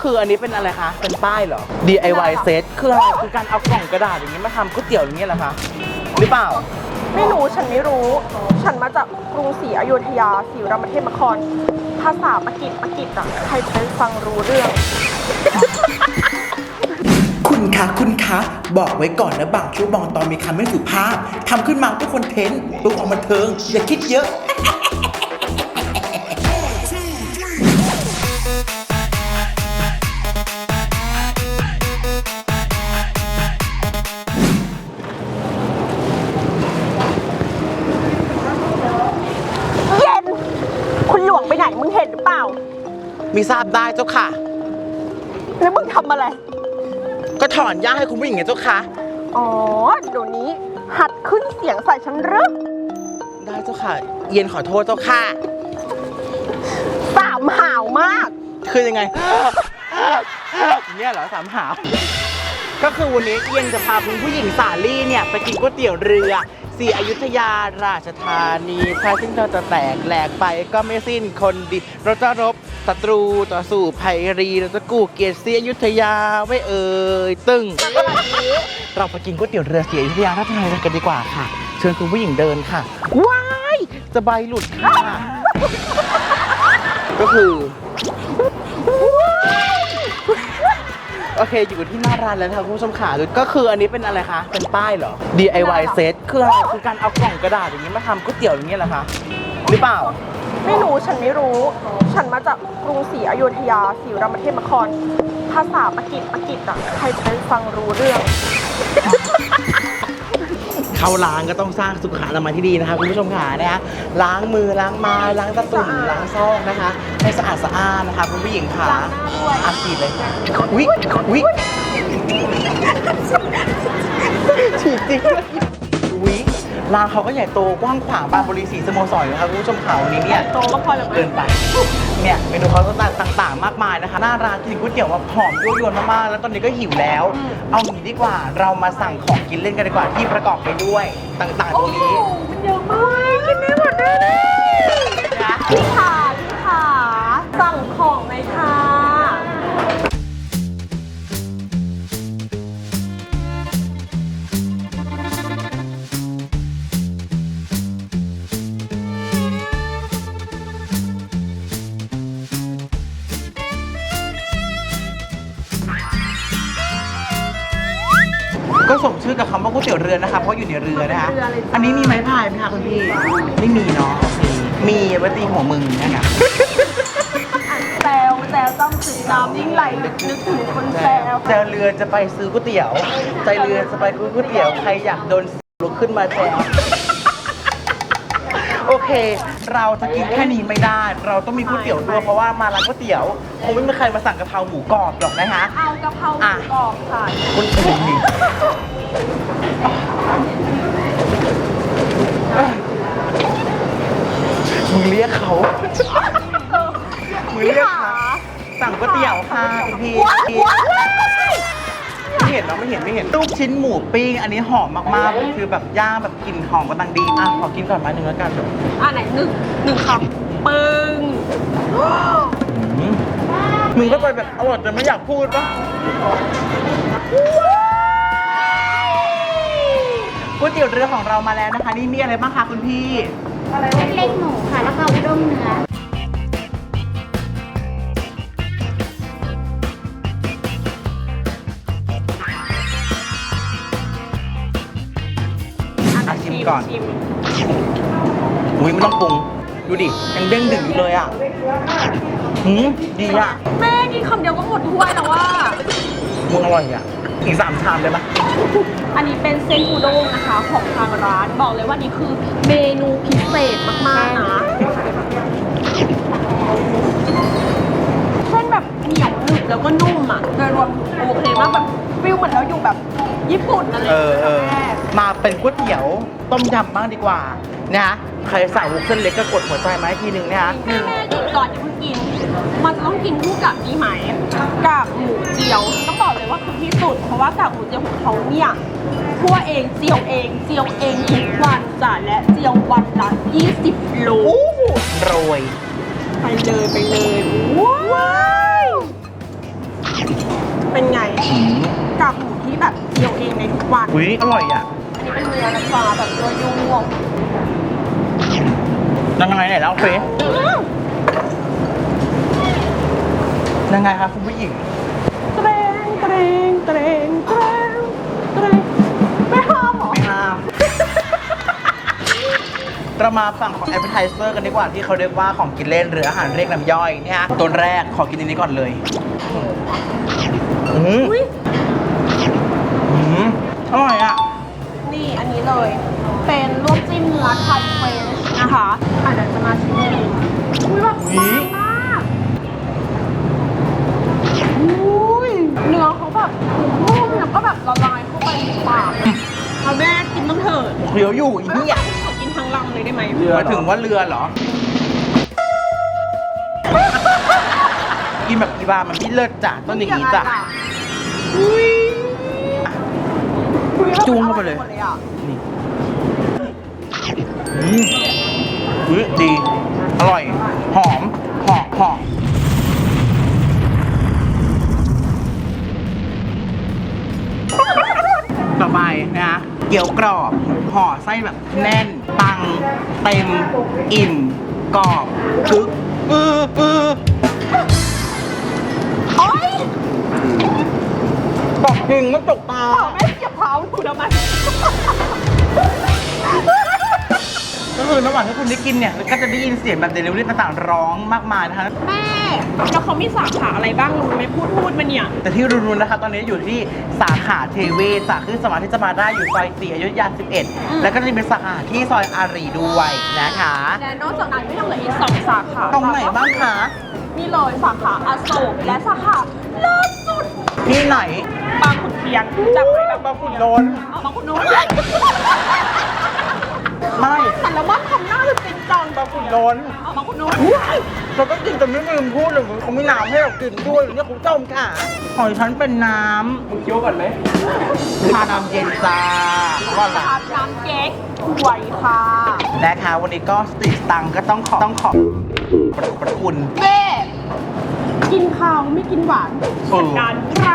คืออันนี้เป็นอะไรคะ เป็นป้ายเหรอ DIY set คืออะไรคือการเอากล่องกระดาษอย่างนี้มาทำก๋วยเตี๋ยวอย่างนี้เหรอคะ หรือเปล่า ไม่รู้ฉันไม่รู้ ฉันมาจากกรุงศรีอยุธยาศรีรามเทพนคร ภาษาปากีสปากีสอะใครจะไปฟังรู้เรื่อง คุณคะคุณคะบอกไว้ก่อนนะบางช่วงบางตอนมีคำไม่สุภาพทำขึ้นมาเพื่อคอนเทนต์เพื่อความบันเทิงอย่าคิดเยอะ มีทราบได้เจ้าค่ะ แล้วมึงทำอะไร ก็ถอนหญ้าให้คุณผู้หญิงไงเจ้าค่ะ อ๋อเดี๋ยวนี้ หัดขึ้นเสียงใส่ฉันหรือได้เจ้าค่ะ เย็นขอโทษเจ้าค่ะ สามหาวมาก คือยังไงอย่างเนี่ยเหรอสามหาว ก็คือวันนี้เย็นจะพาคุณผู้หญิงสาลี่เนี่ย ไปกินก๋วยเตี๋ยวเรือ สีอยุธยาราชธานีถ้าซึ่งเราจะแตกแหลกไปก็ไม่สิ้นคนดี เราจะรบศัตรูต่อสู่ภัยรี เราจะกู้เกียรติสียอยุธยาไว้เอ่ยตึ้งเราไปกินก๋วยเตี๋ยวเรือเสียอยุธยาราชธานีกันดีกว่าค่ะ เชิญคุณผู้หญิงเดินค่ะ ว้ายจะใบหลุดค่ะ ก็คือ เคอยู่ที่หน้าร้านแล้วนะคะคุณผู้ชมขาก็คืออันนี้เป็นอะไรคะเป็นป้ายเหรอ DIY set คืออะไรคือการเอากล่องกระดาษอย่างนี้มาทำก๋วยเตี๋ยวอย่างนี้เหรอคะหรือเปล่า ไม่รู้ฉันไม่รู้ ฉันมาจากกรุงศรีอยุธยาศรีรามเทพนคร ภาษาปากีสปากีสอะใครจะไปฟังรู้เรื่อง เข้าร้านก็ต้องสร้างสุขอนามัยที่ดีนะคะคุณผู้ชมขานะคะล้างมือล้างไม้ล้างตะตุ่มล้างซอกนะคะ ให้สะอาดสะอ้านนะคะคุณผู้หญิงขาล้างหน้าด้วยอาฉีดเลยวิวิฉีดจริงวิร้านเขาก็ใหญ่โตกว้างขวางบานบริสีสโมสรนะคะคุณผู้ชมขาวันนี้เนี่ยโตก็พอแล้วมั้ยเกินไปเนี่ยเมนูเขาต่างๆ มากมายนะคะหน้าร้านกินก๋วยเตี๋ยวมาหอมยั่วยวนมากๆแล้วตอนนี้ก็หิวแล้ว เอางี้ดีกว่าเรามาสั่งของกินเล่นกันดีกว่าที่ประกอบไปด้วยต่างๆตรงนี้มันเยอะมากกินได้หมดเลยนะพี่ขา ชื่อกับคำว่าก๋วยเตี๋ยวเรือนะคะเพราะอยู่ในเรือนะคะเรือเลยจ้ะอันนี้มีไม้พายไหมคะคุณพี่ไม่มีเนาะโอเคมีไว้ตีหัวมึงนะคะแซวแซวต้องสีน้ำยิ่งไหลลึกนึกถึงคนแซวใจเรือจะไปซื้อก๋วยเตี๋ยวใจเรือจะไปซื้อก๋วยเตี๋ยวใครอยากโดนลุกขึ้นมาแจว โอเค เราจะกินแค่นี้ไม่ได้ เราต้องมีก๋วยเตี๋ยวด้วยเพราะว่ามาร้านก๋วยเตี๋ยวคงไม่มีใครมาสั่งกะเพราหมูกรอบหรอกนะคะเอากะเพราหมูกรอบค่ะคุณอื่นดิมึงเรียกเขา มึงเรียกเขาสั่งก๋วยเตี๋ยวค่ะคุณพี่ว้ายว้ายไม่ เห็นเนาะไม่เห็นไม่เห็นลูกชิ้นหมูปิ้งอันนี้หอมมากๆคือแบบย่างแบบกลิ่นหอมกำลังดีอะขอกินก่อนมาหนึ่งแล้วกันอะไหนหนึ่งหนึ่งคำปึ้งอืมมึงก็ไปแบบอร่อยจนไม่อยากพูดปะก๋วยเตี๋ยวเรือของเรามาแล้วนะคะ นี่มีอะไรบ้างคะคุณพี่เล็กๆหมูค่ะ แล้วก็อุด้งเนื้อ ก่อน ชิมอุ้ยไม่ต้องปรุง ดูดิยังเด้งดึงอยู่เลยอะหืมดีอะแม่กินคำเดียวก็หมดถ้วยแล้วว่า มึงอร่อยอะ อีกสามชามได้ปะอันนี้เป็นเส้นอูด้งนะคะของทางร้าน บอกเลยว่านี่คือเมนูพิเศษมากๆนะ เส้นแบบเหนียวหนึบแล้วก็นุ่มอะ โดยรวมโอเคมากแบบฟิลเหมือนเราอยู่แบบญี่ปุ่นอะไรอเอย่างอเงี้ยเออแม่ มาเป็นก๋วยเตี๋ยวต้มยำบ้างดีกว่านะฮะใครสั่หุกเส้นเล็กก็กดหัวใจไหมทีหนึ่งนะฮะจุดก่อนอย่าเพิ่งกิน มันต้องกินคู่กับนี่ไหมกับหมูเจียวต้องบอกเลยว่าคือที่สุด เพราะว่ากับหมูเจียวของเขาเนี่ยคั่วเองเจียวเองเจียวเองทุกวันจ้ะและเจียววันละ20โลโรยไปเลยไปเลยว้าวเป็นไงกับหมูที่แบบเจียวเองในทุกวันอุ้ยอร่อยอะ เป็นเนื้อน้ำปลาแบบยั่วยั่วยังไงไหนเล่าเฟซยังไงครับคุณผู้หญิงเตรงเตรงเตรงเตรงเตรงไม่ห้ามเหรอ ไม่ห้ามเรามาฝั่งของ a p p e t i z e r กันดีกว่าที่เขาเรียกว่าของกินเล่นหรืออาหารเรียกน้ำย่อยเนี่ยฮะตัวแรกขอกินอันนี้ก่อนเลยอืมอุ้ยอืมอร่อยอะนี่อันนี้ เลย เป็นลวกจิ้มเนื้อไทยเฟรนช์นะคะอะเดี๋ยวจะมาชิมดูอุ้ยแบบอุ๊ยมากอุ้ยเนื้อเขาแบบนุ่มแล้วก็แบบละลายเข้าไปในปากเอาแม่กินต้องเถิดเดี๋ยวอยู่อีเนี่ยขอกินทั้งลำเลยได้ไหมหมายถึงว่าเรือเหรอ กินแบบอีบามันพี่เลิศจ้ะต้นอย่างนี้จ้ะ อุ้ยจูงเข้าไปเลยหมดอะนี่ อืมดี อร่อย หอม หอมหอมต่อไปนะฮะเกี๊ยวกรอบ ห่อไส้แบบแน่น ปัง เต็ม อิ่ม กรอบกึกอืออือโอ๊ยบอกจริงไม่ตกตาแม่เสียบเท้าหนูทำไมก็ คือระหว่างที่คุณได้กินเนี่ยก็จะได้ยินเสียงแบบเดลิเวอรี่ต่างๆร้องมากมายนะคะแม่แล้วเขามีสาขาอะไรบ้างรู้ไหมพูดพูดมาเนี่ย แต่ที่รู้ๆนะคะตอนนี้อยู่ที่สาขาเทเวศสาขาที่สามารถที่จะมาได้อยู่ซอยสี่อยุธยา11 แล้วก็จะมีสาขาที่ซอยอารีด้วยนะคะและนอกจากนั้นก็ยังเหลืออีกสองสาขาตรงไหนบ้างคะนี่เลยสาขาอโศกและสาขาเลิศสุดที่ไหนบางขุนเทียนรู้จักไหมแบบบางขุนนนท์เอาบางขุนนนท์ ไม่แต่ละบ้านทำหน้าเป็นจริงจังบางขุนนนท์เอาบางขุนนนท์เราก็กินแต่ไม่ลืมพูดเลยเขาไม่น้ำให้เรากินด้วยเนี่ยคุณเจ้าค่ะหอยฉันเป็นน้ำมึงเคี้ยวก่อนไหมชาน้ำเย็นจ้าว่าอะไรอาบน้ำเก๊กหวยค่ะนะคะวันนี้ก็สติสตังค์ก็ต้องขอต้องขอบพระคุณเบ้กินข้าวไม่กินหวานจัดการไร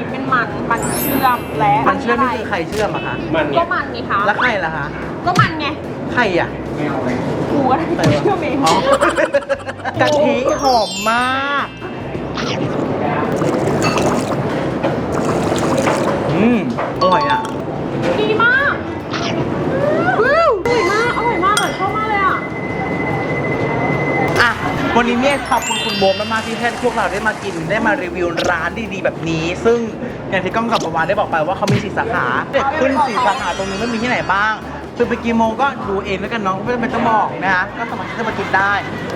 นี่จ้ะอันนี้เป็นมัน มันเชื่อมและมันเชื่อมนี่คือใครเชื่อมอะคะก็มันไงคะแล้วใครล่ะคะก็มันไงใครอะกูก็ได้กูเชื่อมเองอ๋อกะทิหอมมากอืมอร่อยอะดีมากอืมอร่อยมาก อร่อยมากเลยชอบมากเลยอะ อะ วันนี้เนี่ยขอบคุณคุณโบมมากๆที่ให้พวกเราได้มากินได้มารีวิวร้านดีๆแบบนี้ ซึ่งอย่างที่ก้องกับประวานได้บอกไปว่าเขามีสีสาขาเด็กขึ้นสีสาขาตรงนี้ไม่มีที่ไหนบ้างคือไปกี่โมงก็ดูเองแล้วกันน้องไม่จำเป็นต้องบอกนะคะก็สามารถที่จะมากินได้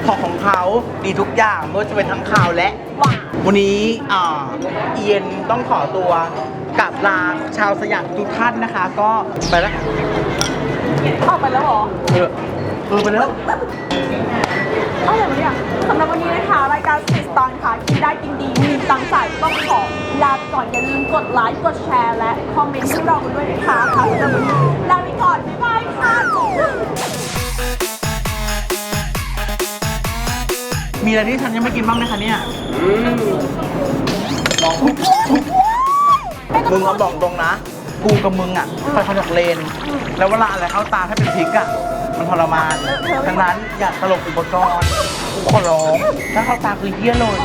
ของของเขาดีทุกอย่างไม่ว่าจะเป็นทั้งคาวและหวานวันนี้อ่าเอียนต้องขอตัวกลับลาชาวสยามทุกท่านนะคะ ก็ไปแล้วออกไปแล้วเหรอเออเออไปแล้ว เอาอย่างนี้อะสำหรับวันนี้นะคะรายการสิสตอนค่ะกินได้กินดีมีตังค์จ่ายต้องขอลาไปก่อนอย่าลืมกดไลค์กดแชร์และคอมเมนต์ให้เรากันด้วยนะคะค่ะสำหรับวันนี้ลาไปก่อนบ๊ายบายค่ะมีอะไรที่ฉันยังไม่กินบ้างไหมคะเนี่ยมึงเอาบอกตรงนะ กูกับมึงอะไปคอนแทคเลนส์แล้วเวลาอะไรเข้าตาถ้าเป็นพริกอะ มันทรมานดังนั้นอยากตลกอุปกรณ์กูขอร้องถ้าเข้าตาคือเฮี้ยเลย